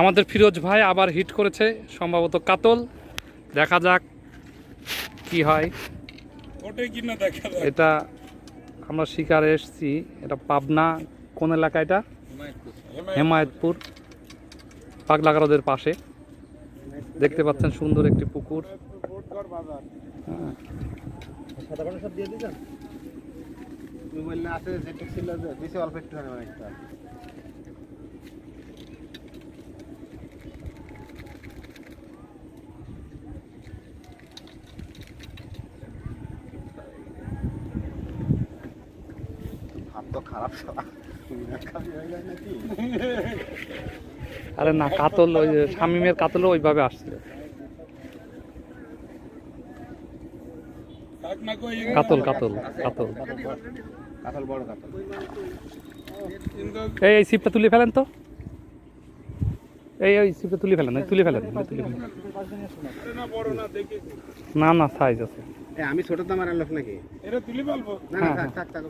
আমাদের ফিরোজ ভাই আবার হিট করেছে সম্ভবত কাতল। দেখা যাক কি হয়। এটা আমরা শিকারে এসেছি এটা পাবনা কোন এলাকা এটা? হেমায়তপুর। পাগলাগারদের পাশে। দেখতে পাচ্ছেন সুন্দর একটি পুকুর। তুমি বললে আছে যেটা ছিল যে দিছে অল্প একটু তো খারাপ আরে না কাতল ওই যে শামিমের কাতলও ওইভাবে আসছিল। কই কাতল কাতল কাতল। কাতল বড় কাতল। এই এই সিপটা তুলে ফেলেন তো। এই ওই সিপটা তুলে ফেলেন তুলে ফেলেন তুলে ফেলেন। না না দেখে না না সাইজ আছে আমি ছোট দাম আর লোক নাকি? এটা তুলি পালবো না না হ্যাঁ, থাক থাক।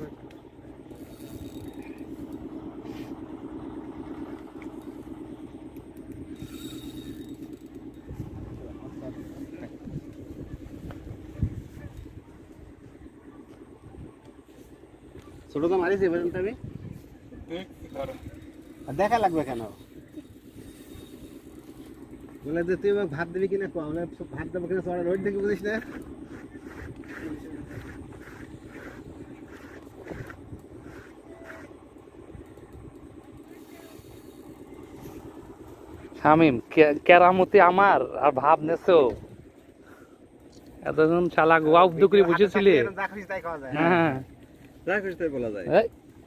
ছোট আরিস এবার আমি। দেখ ধরো। আর দেখা লাগবে কেন? বলে যে তুই ভাত দিবি কিনা কো ভাত দেবো কিনা তোরা রোড দেখে বুঝিস না? শামিম কে- কেরামতি আমার আর ভাব নেছো। এতজন শালা গোয়া উদ্যোগ করে খাওয়া হ্যাঁ। যা খুশি তাই বলা যায়। এই,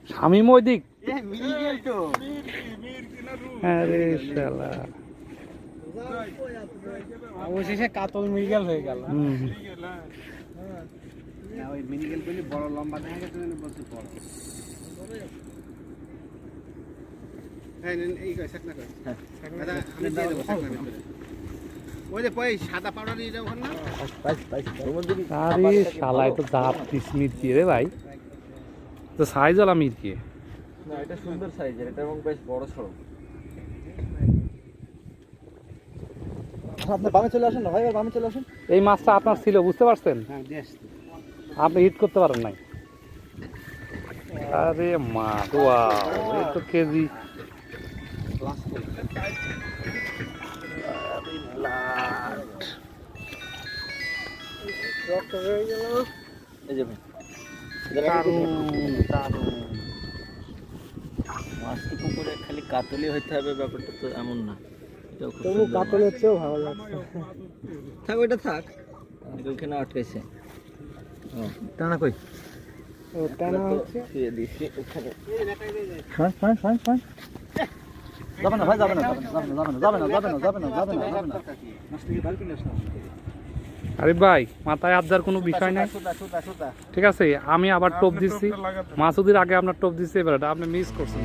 শামিম ওই দিক এ মিল গেল তো। মীর কি মীর কিনা রু আরে শালা। অবশেষে কাতল হয়ে গেল। হুম। গেল না, ওই বলি বড় লম্বা দেখা গেছে বলছি বড়। হ্যাঁ নেন, এই কয় শাক না কয়। দাদা, আমি দিয়ে দেবো শাক না ভিতরে। ওই যে পয় সাদা পাউডার দিয়ে যাও ওখানে না? আরে তো জাত পিস মিট দিয়ে রে ভাই। তো সাইজ ওলা মিট দিয়ে না এটা সুন্দর সাইজের এটা এবং বেশ বড় সড়ো আপনার বামে চলে আসেন না ভাই বামে চলে আসেন। এই মাছটা আপনার ছিল বুঝতে পারছেন? হ্যাঁ আপনি হিট করতে পারেন নাই। আরে মা ওয়াও এই তো কেজি। এই যে ভাই। দারুণ দারুণ। মাছটি পুকুরে খালি কাতলই হইতে হবে ব্যাপারটা তো এমন না। তবু মাছ। চেয়েও ভালো লাগছে। থাক ওইটা থাক। ওইখানে আটকাইছে। ও টানা কই? ও টানা হচ্ছে। শুয়ে দিছি ওখানে ফাঁস ফাঁস ফাঁস ফাঁস যাবে না ভাই যাবে না যাবে না যাবে না যাবে না যাবে না যাবে না যাবে না। করে আসলাম আরে ভাই মাথায় আবদার কোনো বিষয় নাই। ঠিক আছে আমি আবার টোপ দিচ্ছি। মাসুদির আগে আপনার টোপ দিচ্ছি এবার আপনি মিস করছেন।